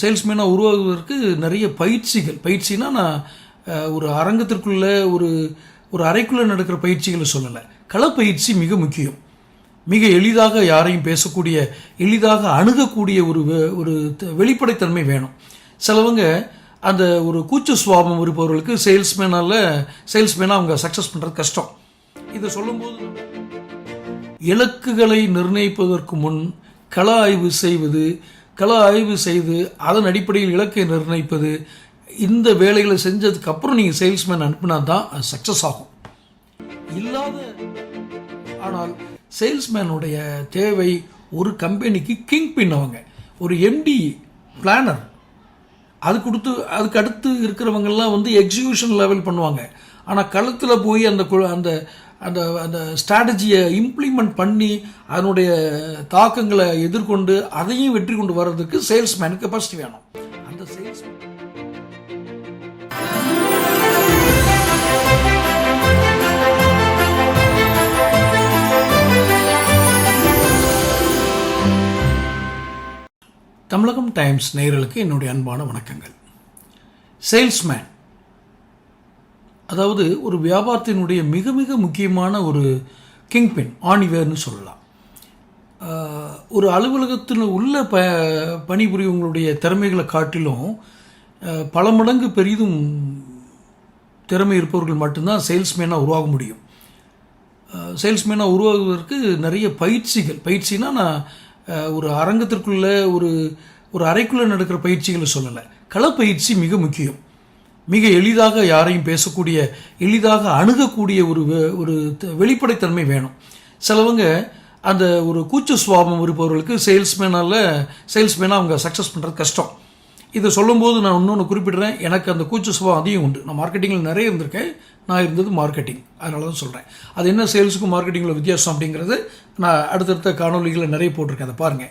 சேல்ஸ்மேனாக உருவாகுவதற்கு நிறைய பயிற்சிகள். பயிற்சினா நான் ஒரு அரங்கத்திற்குள்ளே ஒரு ஒரு அறைக்குள்ளே நடக்கிற பயிற்சிகளை சொல்லலை. களப்பயிற்சி மிக முக்கியம். மிக எளிதாக யாரையும் பேசக்கூடிய எளிதாக அணுகக்கூடிய ஒரு வெ- ஒரு த- வெளிப்படைத்தன்மை வேணும். சிலவங்க அந்த ஒரு கூச்ச சுவாபம் இருப்பவர்களுக்கு சேல்ஸ்மேனால சேல்ஸ்மேனாக அவங்க சக்ஸஸ் பண்ணுறது கஷ்டம். இதை சொல்லும்போது இலக்குகளை நிர்ணயிப்பதற்கு முன் கள ஆய்வு செய்வது கள ஆய்வு செய்து அதன் அடிப்படையில் இலக்கை நிர்ணயிப்பது இந்த வேலைகளை செஞ்சதுக்கு அப்புறம் நீங்கள் சேல்ஸ்மேன் அனுப்புனா தான் அது சக்ஸஸ் ஆகும். இல்லாத ஆனால் சேல்ஸ்மேனுடைய தேவை ஒரு கம்பெனிக்கு கிங் பின் அவங்க ஒரு எம்டி பிளானர் அது கொடுத்து அதுக்கு அடுத்து இருக்கிறவங்கெல்லாம் வந்து எக்ஸிக்யூஷன் லெவல் பண்ணுவாங்க. ஆனால் களத்தில் போய் அந்த அந்த அந்த அந்த ஸ்ட்ராட்டஜியை இம்ப்ளிமெண்ட் பண்ணி அதனுடைய தாக்கங்களை எதிர்கொண்டு அதையும் வெற்றி கொண்டு வர்றதுக்கு சேல்ஸ்மேன் கெப்பாசிட்டி வேணும். அந்த சேல்ஸ் தமிழகம் டைம்ஸ் நேயர்களுக்கு என்னுடைய அன்பான வணக்கங்கள். சேல்ஸ்மேன் அதாவது ஒரு வியாபாரத்தினுடைய மிக மிக முக்கியமான ஒரு கிங் கிங்பின் ஆணிவேர்னு சொல்லலாம். ஒரு அலுவலகத்தில் உள்ள ப பணிபுரியவங்களுடைய திறமைகளை காட்டிலும் பல மடங்கு பெரிதும் திறமை இருப்பவர்கள் மட்டும்தான் சேல்ஸ்மேனாக உருவாக முடியும். சேல்ஸ்மேனாக உருவாகுவதற்கு நிறைய பயிற்சிகள். பயிற்சினா நான் ஒரு அரங்கத்திற்குள்ளே ஒரு ஒரு அறைக்குள்ளே நடக்கிற பயிற்சிகளை சொல்லலை. களப்பயிற்சி மிக முக்கியம். மிக எளிதாக யாரையும் பேசக்கூடிய எளிதாக அணுகக்கூடிய ஒரு வெ- ஒரு த- வெளிப்படைத்தன்மை வேணும். சிலவங்க அந்த ஒரு கூச்ச சுவாபம் இருப்பவர்களுக்கு சேல்ஸ்மேனால சேல்ஸ்மேனாக அவங்க சக்ஸஸ் பண்ணுறது கஷ்டம். இதை சொல்லும்போது நான் இன்னொன்று குறிப்பிடுறேன். எனக்கு அந்த கூச்ச சுபாவம் அதிகம் உண்டு. நான் மார்க்கெட்டிங்கில் நிறைய இருந்திருக்கேன். நான் இருந்தது மார்க்கெட்டிங் அதனால தான் சொல்கிறேன் அது என்ன சேல்ஸுக்கும் மார்க்கெட்டிங்கில் வித்தியாசம் அப்படிங்கிறது நான் அடுத்தடுத்த காணொலிகளை நிறைய போட்டிருக்கேன். அதை பாருங்கள்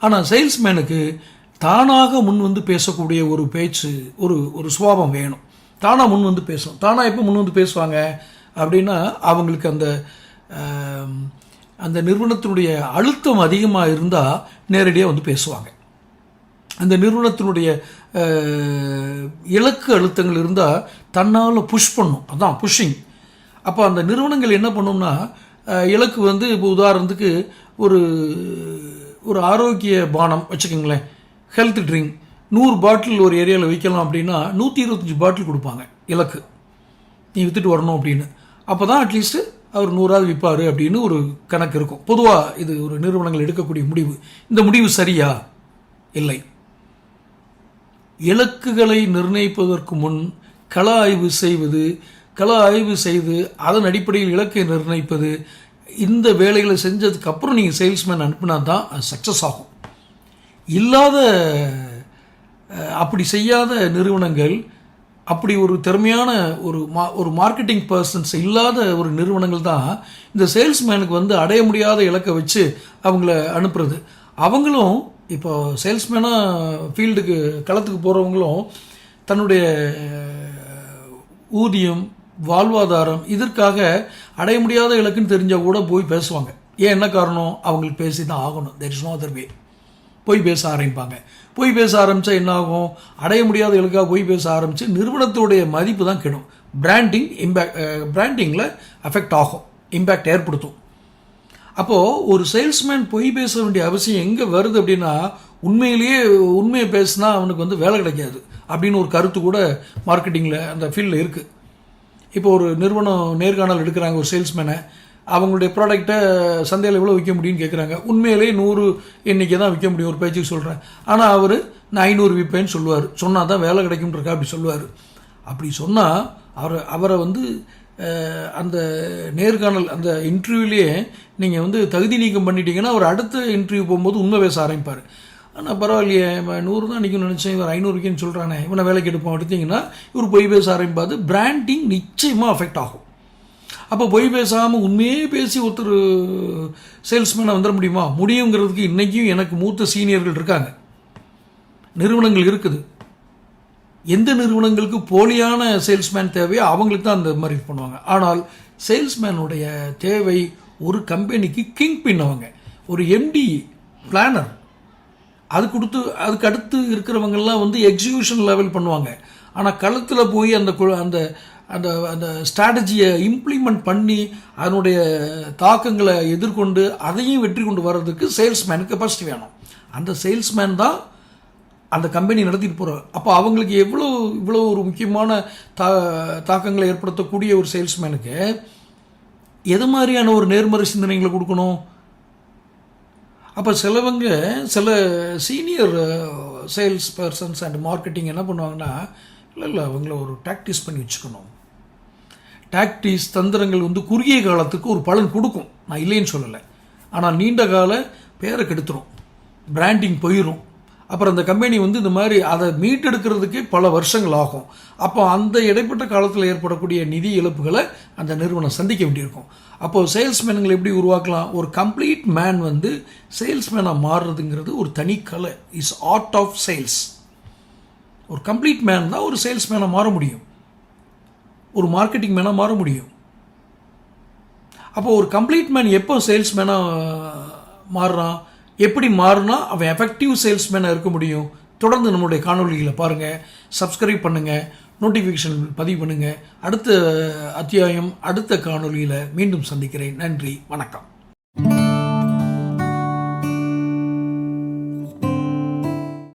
ஆனால் சேல்ஸ்மேனுக்கு தானாக முன் வந்து பேசக்கூடிய ஒரு பேச்சு ஒரு ஒரு சுவாபம் வேணும். தானாக முன் வந்து பேசணும் தானாக எப்போ முன் வந்து பேசுவாங்க? அப்படின்னா அவங்களுக்கு அந்த அந்த நிறுவனத்தினுடைய அழுத்தம் அதிகமாக இருந்தால் நேரடியாக வந்து பேசுவாங்க. அந்த நிறுவனத்தினுடைய இலக்கு அழுத்தங்கள் இருந்தால் தன்னால் புஷ் பண்ணும். அதான் புஷ்ஷிங் அப்போ அந்த நிறுவனங்கள் என்ன பண்ணும்னா இலக்கு வந்து இப்போ உதாரணத்துக்கு ஒரு ஒரு ஆரோக்கிய பானம் வச்சுக்கோங்களேன். ஹெல்த் ட்ரிங்க் நூறு பாட்டில் ஒரு ஏரியாவில் விற்கலாம் அப்படின்னா நூற்றி இருபத்தஞ்சி பாட்டில் கொடுப்பாங்க இலக்கு. நீ விற்றுட்டு வரணும் அப்படின்னு. அப்போ தான் அட்லீஸ்ட்டு அவர் நூறாவது விற்பார் அப்படின்னு ஒரு கணக்கு இருக்கும். பொதுவாக இது ஒரு நிறுவனங்கள் எடுக்கக்கூடிய முடிவு. இந்த முடிவு சரியா? இல்லை. இலக்குகளை நிர்ணயிப்பதற்கு முன் கள ஆய்வு செய்வது கள ஆய்வு செய்து அதன் அடிப்படையில் இலக்கை நிர்ணயிப்பது இந்த வேலைகளை செஞ்சதுக்கப்புறம் நீங்கள் சேல்ஸ்மேன் அனுப்புனா தான் அது சக்ஸஸ் ஆகும். இல்லாத அப்படி செய்யாத நிறுவனங்கள் அப்படி ஒரு திறமையான ஒரு மா ஒரு மார்க்கெட்டிங் பர்சன்ஸ் இல்லாத ஒரு நிறுவனங்கள் தான் இந்த சேல்ஸ்மேனுக்கு வந்து அடைய முடியாத இலக்கை வச்சு அவங்கள அனுப்புறது. அவங்களும் இப்போ சேல்ஸ்மேனாக ஃபீல்டுக்கு களத்துக்கு போகிறவங்களும் தன்னுடைய ஊதியம் வாழ்வாதாரம் இதற்காக அடைய முடியாத இலக்குன்னு தெரிஞ்சால் கூட போய் பேசுவாங்க. ஏன் என்ன காரணம்? அவங்களுக்கு பேசி தான் ஆகணும். There is no other way போய் பேச ஆரம்பிப்பாங்க. போய் பேச ஆரம்பித்தா என்ன ஆகும் அடைய முடியாத இலக்காக போய் பேச ஆரம்பித்து நிறுவனத்துடைய மதிப்பு தான் கெடும். பிராண்டிங் இம்பேக்ட் பிராண்டிங்கில் அஃபெக்ட் ஆகும். இம்பேக்ட் ஏற்படுத்தும். அப்போது ஒரு சேல்ஸ்மேன் பொய் பேச வேண்டிய அவசியம் எங்கே வருது அப்படின்னா உண்மையிலேயே உண்மையை பேசினா அவனுக்கு வந்து வேலை கிடைக்காது. அப்படின்னு ஒரு கருத்து கூட மார்க்கெட்டிங்கில் அந்த ஃபீல்டில் இருக்குது இப்போ ஒரு நிறுவனம் நேர்காணல் எடுக்கிறாங்க ஒரு சேல்ஸ்மேனை அவங்களுடைய ப்ராடக்ட்டை சந்தையில் எவ்வளோ விற்க முடியும்னு கேட்குறாங்க உண்மையிலேயே நூறு எண்ணிக்கை தான் விற்க முடியும் ஒரு பேச்சுக்கு சொல்கிறேன் ஆனால் அவர் நான் ஐநூறு விற்பேன்னு சொல்லுவார். சொன்னால் தான் வேலை கிடைக்கும்ன்றக்கா அப்படி சொல்லுவார். அப்படி சொன்னால் அவர் அவரை வந்து அந்த நேர்காணல் அந்த இன்டர்வியூலேயே நீங்கள் வந்து தகுதி நீக்கம் பண்ணிட்டீங்கன்னா அவர் அடுத்த இன்டர்வியூ போகும்போது உண்மை பேச ஆரம்பிப்பார். ஆனால் பரவாயில்லையே நூறு தான் நிற்கணும்னு நினச்சேன். இவர் ஐநூறுக்குன்னு சொல்கிறானே இவனை வேலைக்கு எடுப்போம். எடுத்தீங்கன்னா இவர் பொய் பேச ஆரம்பிப்பாது பிராண்டிங் நிச்சயமாக அஃபெக்ட் ஆகும். அப்போ பொய் பேசாமல் உண்மையே பேசி ஒருத்தர் சேல்ஸ்மேனை வந்துட முடியுமா? முடியுங்கிறதுக்கு இன்றைக்கும் எனக்கு மூத்த சீனியர்கள் இருக்காங்க. நிறுவனங்கள் இருக்குது. எந்த நிறுவனங்களுக்கு போலியான சேல்ஸ்மேன் தேவையோ அவங்களுக்கு தான் அந்த மாதிரி பண்ணுவாங்க. ஆனால் சேல்ஸ்மேனுடைய தேவை ஒரு கம்பெனிக்கு கிங் பின் அவங்க. ஒரு எம்டி பிளானர் அது கொடுத்து அதுக்கு அடுத்து இருக்கிறவங்கெல்லாம் வந்து எக்ஸிக்யூஷன் லெவல் பண்ணுவாங்க. ஆனால் களத்தில் போய் அந்த அந்த அந்த அந்த ஸ்ட்ராட்டஜியை இம்ப்ளிமெண்ட் பண்ணி அதனுடைய தாக்கங்களை எதிர்கொண்டு அதையும் வெற்றி கொண்டு வர்றதுக்கு சேல்ஸ்மேனுக்கு கெப்பாசிட்டி வேணும். அந்த சேல்ஸ்மேன் தான் அந்த கம்பெனி நடத்திட்டு போகிறார் அப்போ அவங்களுக்கு எவ்வளோ இவ்வளோ ஒரு முக்கியமான தா தாக்கங்களை ஏற்படுத்தக்கூடிய ஒரு சேல்ஸ்மேனுக்கு எது மாதிரியான ஒரு நேர்மறை சிந்தனைகளை கொடுக்கணும்? அப்போ சிலவங்க சில senior sales persons and marketing என்ன பண்ணுவாங்கன்னா இல்லை இல்லை அவங்கள ஒரு ப்ராக்டிஸ் பண்ணி வச்சுக்கணும். டாக்டிஸ் தந்திரங்கள் வந்து குறுகிய காலத்துக்கு ஒரு பலன் கொடுக்கும். நான் இல்லைன்னு சொல்லலை. ஆனால் நீண்ட கால பேரை கெடுத்துரும். பிராண்டிங் போயிடும் அப்புறம் அந்த கம்பெனி வந்து இந்த மாதிரி அதை மீட்டெடுக்கிறதுக்கே பல வருஷங்கள் ஆகும். அப்போ அந்த இடைப்பட்ட காலத்தில் ஏற்படக்கூடிய நிதி இழப்புகளை அந்த நிறுவனம் சந்திக்க வேண்டியிருக்கும். அப்போது சேல்ஸ்மேனுங்களை எப்படி உருவாக்கலாம்? ஒரு கம்ப்ளீட் மேன் வந்து சேல்ஸ்மேனாக மாறுறதுங்கிறது ஒரு தனி கலை. இஸ் ஆர்ட் ஆஃப் சேல்ஸ் ஒரு கம்ப்ளீட் மேன் தான் ஒரு சேல்ஸ்மேனாக மாற முடியும். ஒரு மார்க்கெட்டிங் மேனாக மாற முடியும். அப்போ ஒரு கம்ப்ளீட் மேன் எப்போ சேல்ஸ்மேனாக மாறுறான்? எப்படி மாறுனா அவன் எஃபெக்டிவ் சேல்ஸ்மேனாக இருக்க முடியும்? தொடர்ந்து நம்மளுடைய காணொலிகளை பாருங்கள் சப்ஸ்கிரைப் பண்ணுங்கள் நோட்டிஃபிகேஷன் பதிவு பண்ணுங்கள் அடுத்த அத்தியாயம் அடுத்த காணொளியில் மீண்டும் சந்திக்கிறேன். நன்றி வணக்கம்.